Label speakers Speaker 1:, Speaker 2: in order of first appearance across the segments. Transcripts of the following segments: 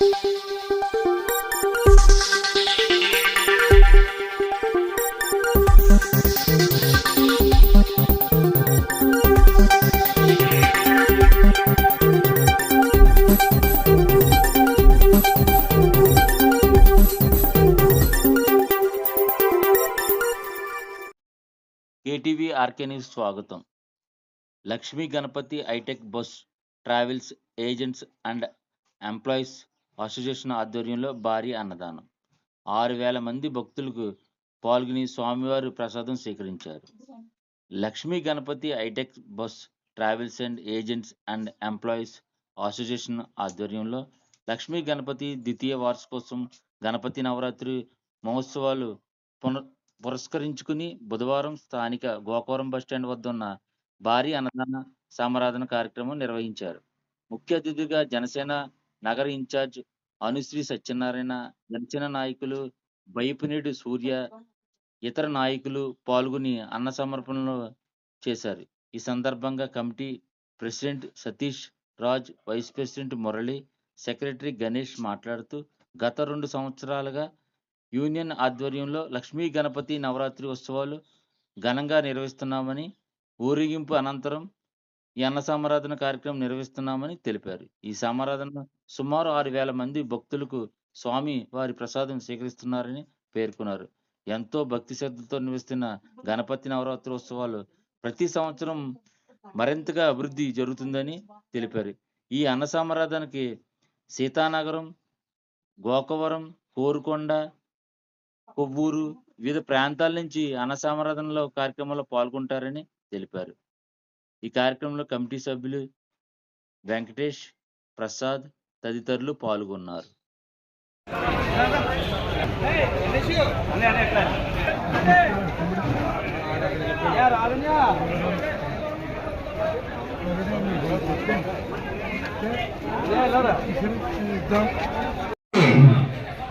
Speaker 1: KTV RK news స్వాగతం. Lakshmi Ganapathi hitech bus travels agents and employees association ఆధ్వర్యంలో భారీ అన్నదానం. ఆరు వేల మంది భక్తులకు పాల్గొని స్వామివారి ప్రసాదం స్వీకరించారు. Lakshmi Ganapathi hitech bus travels and agents and employees association ఆధ్వర్యంలో లక్ష్మీ గణపతి ద్వితీయ వార్షికోత్సవం గణపతి నవరాత్రి మహోత్సవాలు పునర్ పురస్కరించుకుని బుధవారం స్థానిక గోకవరం బస్టాండ్ వద్ద ఉన్న భారీ అన్నదాన సమారాధన కార్యక్రమం నిర్వహించారు. ముఖ్య అతిథిగా జనసేన నగర ఇన్ఛార్జ్ అనుశ్రీ సత్యనారాయణ జనసేన నాయకులు బైపునేటి సూర్య ఇతర నాయకులు పాల్గొని అన్న సమర్పణలు చేశారు. ఈ సందర్భంగా committee president Satish Raj vice president Murali secretary Ganesh మాట్లాడుతూ గత రెండు సంవత్సరాలుగా యూనియన్ ఆధ్వర్యంలో లక్ష్మీ గణపతి నవరాత్రి ఉత్సవాలు ఘనంగా నిర్వహిస్తున్నామని ఊరేగింపు అనంతరం ఈ అన్న సమారాధన కార్యక్రమం నిర్వహిస్తున్నామని తెలిపారు. ఈ సమారాధన సుమారు ఆరు వేల మంది భక్తులకు స్వామి వారి ప్రసాదం స్వీకరిస్తున్నారని పేర్కొన్నారు. ఎంతో భక్తి శ్రద్ధతో నిర్వహిస్తున్న గణపతి నవరాత్రి ఉత్సవాలు ప్రతి సంవత్సరం మరింతగా అభివృద్ధి జరుగుతుందని తెలిపారు. ఈ అన్న సమారాధనకి సీతానగరం గోకవరం కోరుకొండ కొవ్వూరు వివిధ ప్రాంతాల నుంచి అన్న సమారాధనలో కార్యక్రమంలో పాల్గొంటారని తెలిపారు. ఈ కార్యక్రమంలో కమిటీ సభ్యులు వెంకటేష్ ప్రసాద్ తదితరులు పాల్గొన్నారు.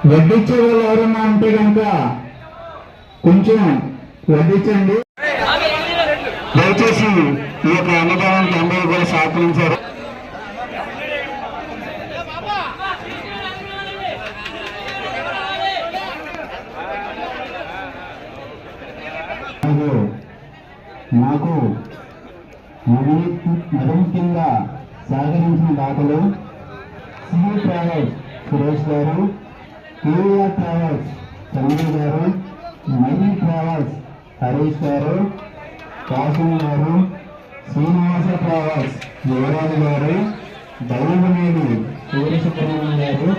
Speaker 2: వడ్డించే వాళ్ళు ఎవరన్నా ఉంటే కనుక కొంచెం వడ్డించండి. వచ్చేసి ఈ యొక్క అన్నదానానికి అందరూ కూడా సహకరించారు నాకు మరి కింద సహకరించిన దాతలు సివి ట్రావెల్స్ సురేష్ గారు కేవీఆర్ ట్రావెల్స్ చంద్ర గారు మరీ ట్రావెల్స్ హరీష్ గారు కాసిన గారు శ్రీనివాస ట్రావెల్స్ యువరాజు గారు దైవనేని సూర్యసుబ్రహ్మణ్యం గారు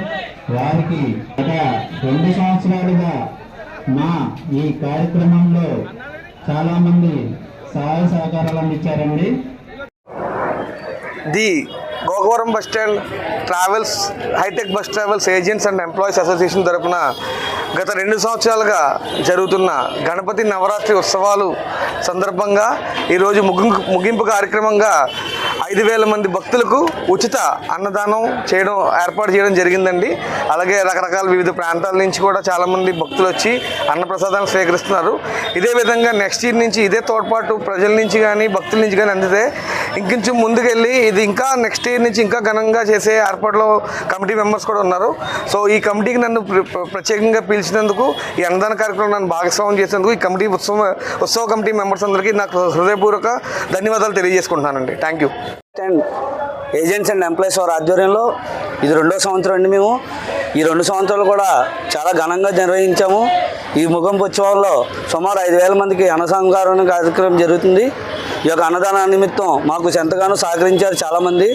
Speaker 2: వారికి గత రెండు సంవత్సరాలుగా మా ఈ కార్యక్రమంలో చాలామంది సహాయ సహకారాలు అందించారండి.
Speaker 3: The Gokavaram bus stand travels hitech bus travels agents and employees association తరపున గత రెండు సంవత్సరాలుగా జరుగుతున్న గణపతి నవరాత్రి ఉత్సవాలు సందర్భంగా ఈరోజు ముగింపు ముగింపు కార్యక్రమంగా ఐదు వేల మంది భక్తులకు ఉచిత అన్నదానం చేయడం ఏర్పాటు చేయడం జరిగిందండి. అలాగే రకరకాల వివిధ ప్రాంతాల నుంచి కూడా చాలామంది భక్తులు వచ్చి అన్నప్రసాదాలు స్వీకరిస్తున్నారు. ఇదే విధంగా నెక్స్ట్ ఇయర్ నుంచి ఇదే తోడ్పాటు ప్రజల నుంచి కానీ భక్తుల నుంచి కానీ అందితే ఇంకొంచెం ముందుకెళ్ళి ఇది ఇంకా నెక్స్ట్ ఇయర్ నుంచి ఇంకా ఘనంగా చేసే ఏర్పాట్లో కమిటీ మెంబర్స్ కూడా ఉన్నారు. సో ఈ కమిటీకి నన్ను ప్ర- పిలిచి పిలిచినందుకు ఈ అన్నదాన కార్యక్రమం నన్ను భాగస్వామ్యం చేసినందుకు ఈ కమిటీ ఉత్సవ ఉత్సవ కమిటీ మెంబర్స్ అందరికీ నాకు హృదయపూర్వక ధన్యవాదాలు తెలియజేసుకుంటున్నానండి. Thank you
Speaker 4: and agents and employees వారి ఆధ్వర్యంలో ఇది రెండో సంవత్సరం అండి మేము. ఈ రెండు సంవత్సరాలు కూడా చాలా ఘనంగా నిర్వహించాము. ఈ ముగింపు ఉత్సవాల్లో సుమారు ఐదు వేల మందికి అన్నసంకారణ కార్యక్రమం జరుగుతుంది. ఈ యొక్క అన్నదాన నిమిత్తం మాకు ఎంతగానో సహకరించారు చాలామంది.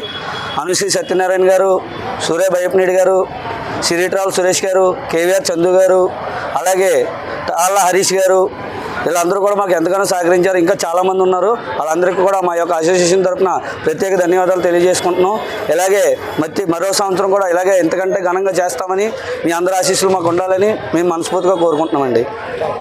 Speaker 4: అనుశ్రీ సత్యనారాయణ గారు సూర్య భయపనేడి గారు సిరిట్రాల్ సురేష్ గారు కేవీఆర్ చందు గారు అలాగే తాళ్ళ హరీష్ గారు వీళ్ళందరూ కూడా మాకు ఎంతగానో సహకరించారు. ఇంకా చాలామంది ఉన్నారు. వాళ్ళందరికీ కూడా మా యొక్క అసోసియేషన్ తరఫున ప్రత్యేక ధన్యవాదాలు తెలియజేసుకుంటున్నాం. ఇలాగే మతి మరో సంవత్సరం కూడా ఇలాగే ఎంతకంటే ఘనంగా చేస్తామని మీ అందరి ఆశీస్సులు మాకు ఉండాలని మేము మనస్ఫూర్తిగా కోరుకుంటున్నామండి.